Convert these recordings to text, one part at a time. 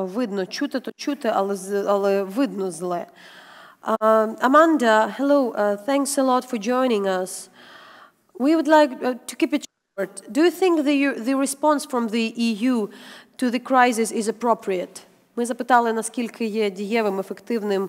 видно. Чути то чути, але, але видно зле. Uh, Amanda, hello. Uh, thanks a lot for joining us. We would like uh, to keep it short. Do you think the, the response from the EU to the crisis is appropriate? Ми запитали, наскільки є дієвим, ефективним,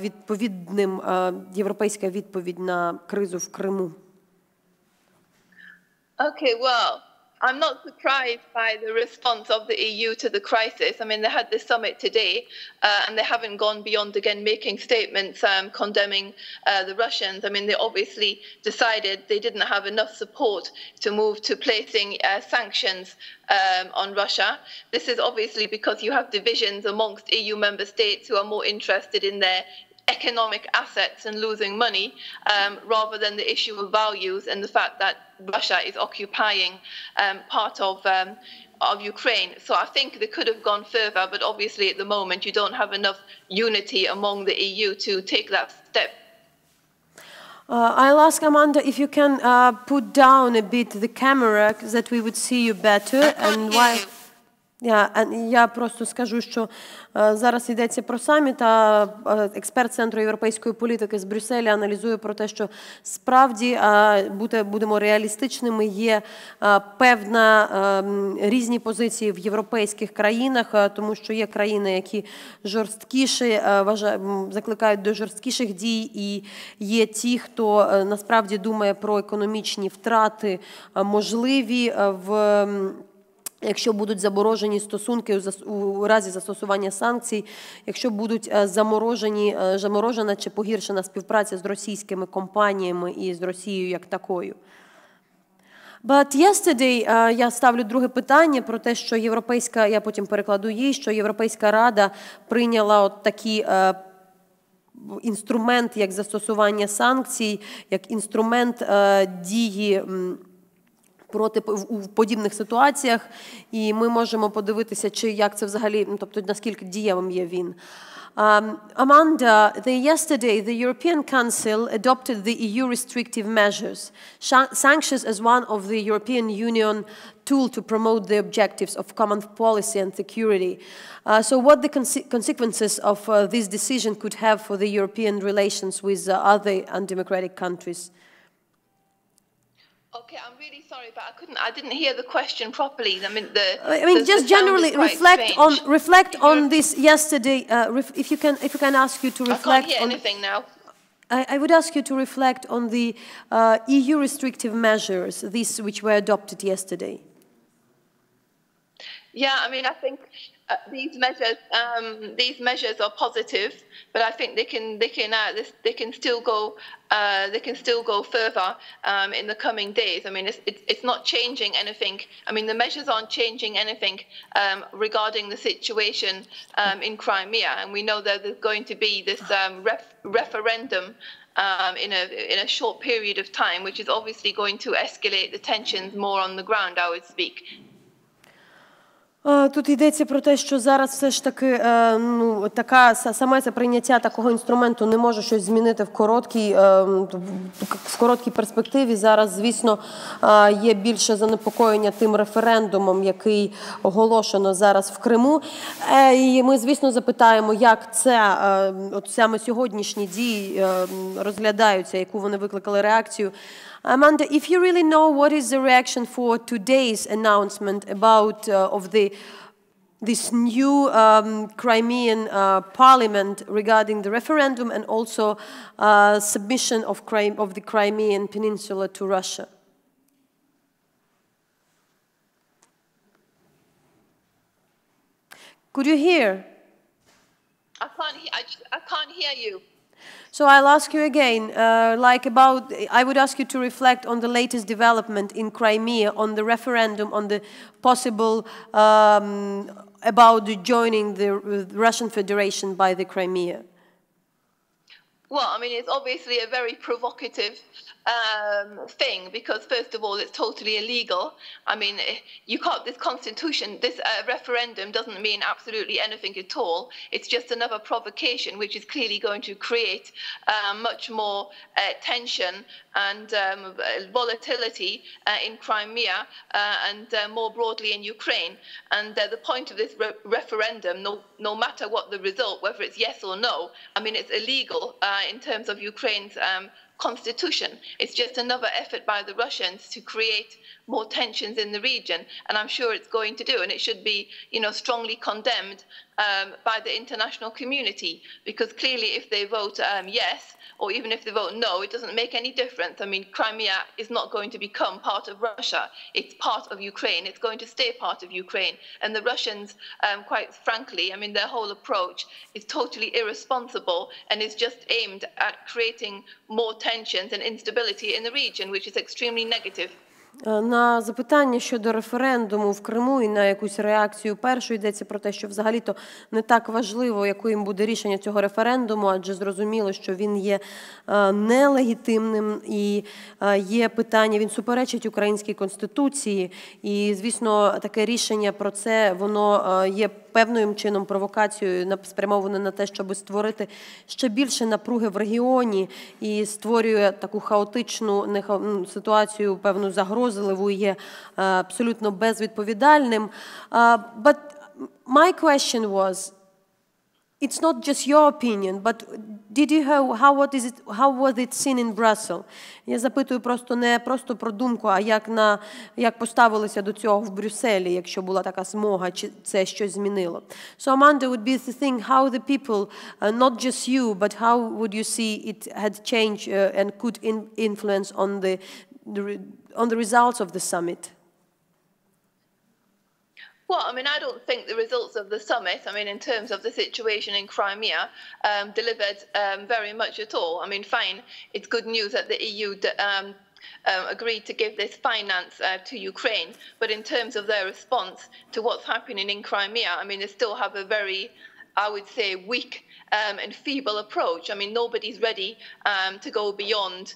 відповідним європейська відповідь на кризу в Криму. Okay, well, I'm not surprised by the response of the EU to the crisis. I mean, they had this summit today, uh, and they haven't gone beyond, again, making statements um, condemning uh, the Russians. I mean, they obviously decided they didn't have enough support to move to placing uh, sanctions um, on Russia. This is obviously because you have divisions amongst EU member states who are more interested in their economic assets and losing money um, rather than the issue of values and the fact that Russia is occupying um, part of um, of Ukraine. So I think they could have gone further, but obviously at the moment you don't have enough unity among the EU to take that step. Uh, I'll ask Amanda if you can uh, put down a bit the camera so that we would see you better and why. Я я просто скажу, що е, зараз йдеться про саміт, а е, експерт Центру європейської політики з Брюсселя аналізує про те, що справді е, буде, будемо реалістичними, є певна різні позиції в європейських країнах, тому що є країни, які жорсткіше закликають до жорсткіших дій, і є ті, хто насправді думає про економічні втрати можливі в. Якщо будуть заморожені стосунки у разі застосування санкцій, якщо будуть заморожені, заморожена чи погіршена співпраця з російськими компаніями і з Росією як такою. But yesterday, uh, я ставлю друге питання про те, що європейська, я потім перекладу їй, що Європейська рада прийняла от такий uh, інструмент як застосування санкцій, як інструмент uh, дії проти в подібних ситуаціях, і ми можемо подивитися, чи як це взагалі, ну тобто наскільки дієвим є він. Um, Amanda, the, yesterday the European Council adopted the EU restrictive measures, sanctions as one of the European Union tool to promote the objectives of common policy and security. Uh, so what the conse consequences of uh, this decision could have for the European relations with uh, other undemocratic countries? Okay, I'm really sorry, but I couldn't. I didn't hear the question properly. I mean, the. I mean, the, just the generally reflect strange. on reflect on this yesterday. Uh, if you can, if you can ask you to reflect. I can't hear on, anything now. I, I, would ask you to reflect on the uh, EU restrictive measures, these which were adopted yesterday. Yeah, I mean, I think uh, these measures um, these measures are positive, but I think they can they can uh, this, they can still go uh, they can still go further um, in the coming days. I mean, it's, it's, it's not changing anything. I mean, the measures aren't changing anything um, regarding the situation um, in Crimea, and we know that there's going to be this um, ref referendum um, in a in a short period of time, which is obviously going to escalate the tensions more on the ground. I would speak. Тут йдеться про те, що зараз все ж таки ну, така саме це прийняття такого інструменту не може щось змінити в короткій в короткій перспективі. Зараз, звісно, є більше занепокоєння тим референдумом, який оголошено зараз в Криму. Е, і ми, звісно, запитаємо, як це от саме сьогоднішні дії розглядаються, яку вони викликали реакцію. Amanda, if you really know what is the reaction for today's announcement about uh, of the this new um, Crimean uh, parliament regarding the referendum and also uh, submission of, crime, of the Crimean Peninsula to Russia. Could you hear? I can't, he I, I can't hear you. So I'll ask you again, uh, like about, I would ask you to reflect on the latest development in Crimea, on the referendum, on the possible, um, about joining the Russian Federation by the Crimea. Well, I mean, it's obviously a very provocative um, thing because, first of all, it's totally illegal. I mean, you can't, this constitution, this uh, referendum doesn't mean absolutely anything at all. It's just another provocation, which is clearly going to create uh, much more uh, tension and um, volatility uh, in Crimea uh, and uh, more broadly in Ukraine. And the point of this re referendum, no, no matter what the result, whether it's yes or no, I mean, it's illegal in terms of Ukraine's um, constitution. It's just another effort by the Russians to create more tensions in the region, and I'm sure it's going to do, and it should be, you know, strongly condemned um, by the international community because clearly, if they vote um, yes, or even if they vote no, it doesn't make any difference. I mean, Crimea is not going to become part of Russia. It's part of Ukraine. It's going to stay part of Ukraine. And the Russians, um, quite frankly, I mean, their whole approach is totally irresponsible and is just aimed at creating more tensions and instability in the region, which is extremely negative. Е, на запитання щодо референдуму в Криму і на якусь реакцію першу йдеться про те, що взагалі-то не так важливо, яким буде рішення цього референдуму, адже зрозуміло, що він є е, нелегітимним і е, є питання. Він суперечить українській конституції, і звісно, таке рішення про це воно є певним чином провокацією спрямовано на те, щоб створити ще більше напруги в регіоні і створює таку хаотичну ситуацію, певну загрозливу, є абсолютно безвідповідальним. But my question was, it's not just your opinion, but did you have, how, what is it, how was it seen in Brussels? Я запитую просто не просто про думку, а як на як поставилися до цього в Брюсселі, якщо була така змога, чи це щось змінило. So Amanda would be the thing how the people, uh, not just you, but how would you see it had changed uh, and could in, influence on the, the on the results of the summit? Well, I mean, I don't think the results of the summit, I mean, in terms of the situation in Crimea, um, delivered um, very much at all. I mean, fine, it's good news that the EU um, um, agreed to give this finance uh, to Ukraine, but in terms of their response to what's happening in Crimea, I mean, they still have a very I would say, weak um, and feeble approach. I mean, nobody's ready um, to go beyond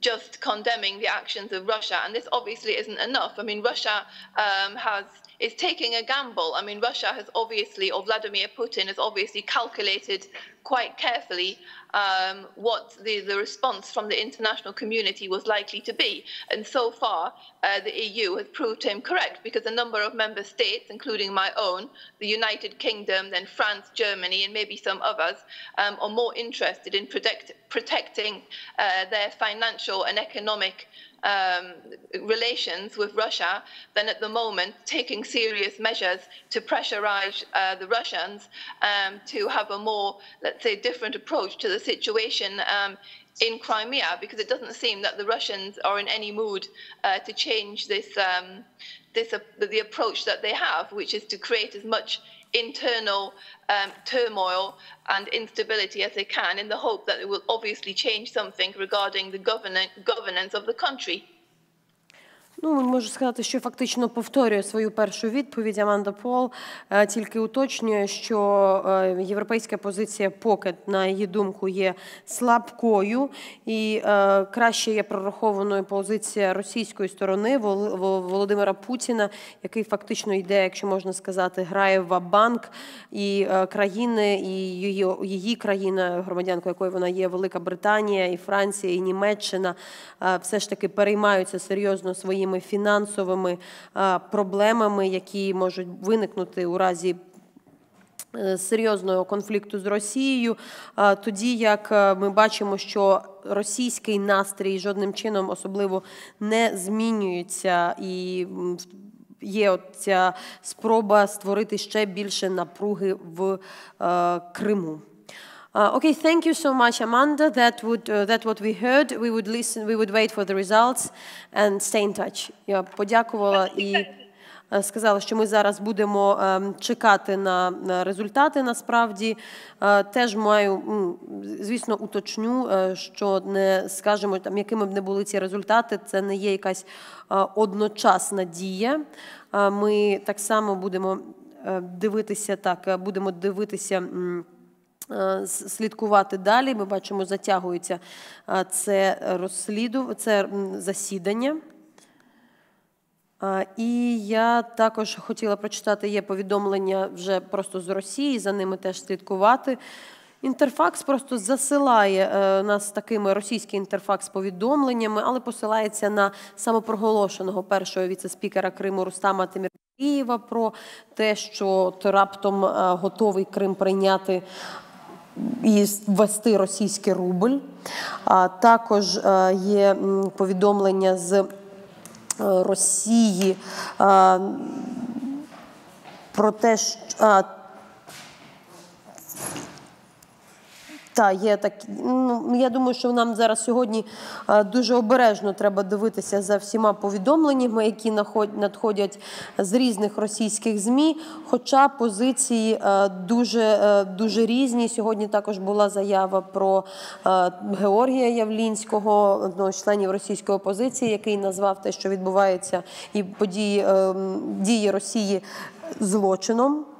just condemning the actions of Russia. And this obviously isn't enough. I mean, Russia um, has is taking a gamble. I mean, Russia has obviously, or Vladimir Putin has obviously calculated quite carefully um, what the, the response from the international community was likely to be. And so far, uh, the EU has proved him correct because a number of member states, including my own, the United Kingdom, then France, Germany, and maybe some others, um, are more interested in protect, protecting uh, their financial and economic um, relations with Russia than at the moment taking serious measures to pressurize uh, the Russians um, to have a more, let's say, different approach to the situation um, in Crimea, because it doesn't seem that the Russians are in any mood uh, to change this, um, this uh, the approach that they have, which is to create as much internal um, turmoil and instability as they can in the hope that it will obviously change something regarding the governance of the country. Ну, можу сказати, що фактично повторює свою першу відповідь Аманда Пол, е, тільки уточнює, що е, європейська позиція поки, на її думку, є слабкою. І е, краще є прорахованою позиція російської сторони Володимира Путіна, який фактично йде, якщо можна сказати, грає в банк і країни, і її, її країна, громадянка якої вона є, Велика Британія, і Франція, і Німеччина, все ж таки переймаються серйозно своїми різними фінансовими проблемами, які можуть виникнути у разі. Е, серйозного конфлікту з Росією, тоді як е, ми бачимо, що російський настрій жодним чином особливо не змінюється, і є ця спроба створити ще більше напруги в е, Криму. Uh, okay, thank you so much, Amanda. That would uh, that what we heard. We would listen. We would wait for the results and stay in touch. Я подякувала і сказала, що ми зараз будемо чекати на результати. Насправді теж маю, звісно, уточню, що не скажемо там, якими б не були ці результати. Це не є якась одночасна дія. Ми так само будемо дивитися так, будемо дивитися е, слідкувати далі. Ми бачимо, затягується е, це розсліду, це засідання. І я також хотіла прочитати є повідомлення вже просто з Росії, за ними теж слідкувати. Інтерфакс просто засилає е, нас такими російський інтерфакс повідомленнями, але посилається на самопроголошеного першого віце-спікера Криму Рустама Тиміркієва про те, що раптом е, готовий Крим прийняти і ввести російський рубль. А також е, є повідомлення з е, Росії е, про те, що. Та, є так. Ну, я думаю, що нам зараз сьогодні е, дуже обережно треба дивитися за всіма повідомленнями, які надходять з різних російських ЗМІ. Хоча позиції е, дуже, е, дуже різні. Сьогодні також була заява про Георгія Явлінського, одного з членів російської опозиції, який назвав те, що відбувається, і події ем, дії Росії злочином.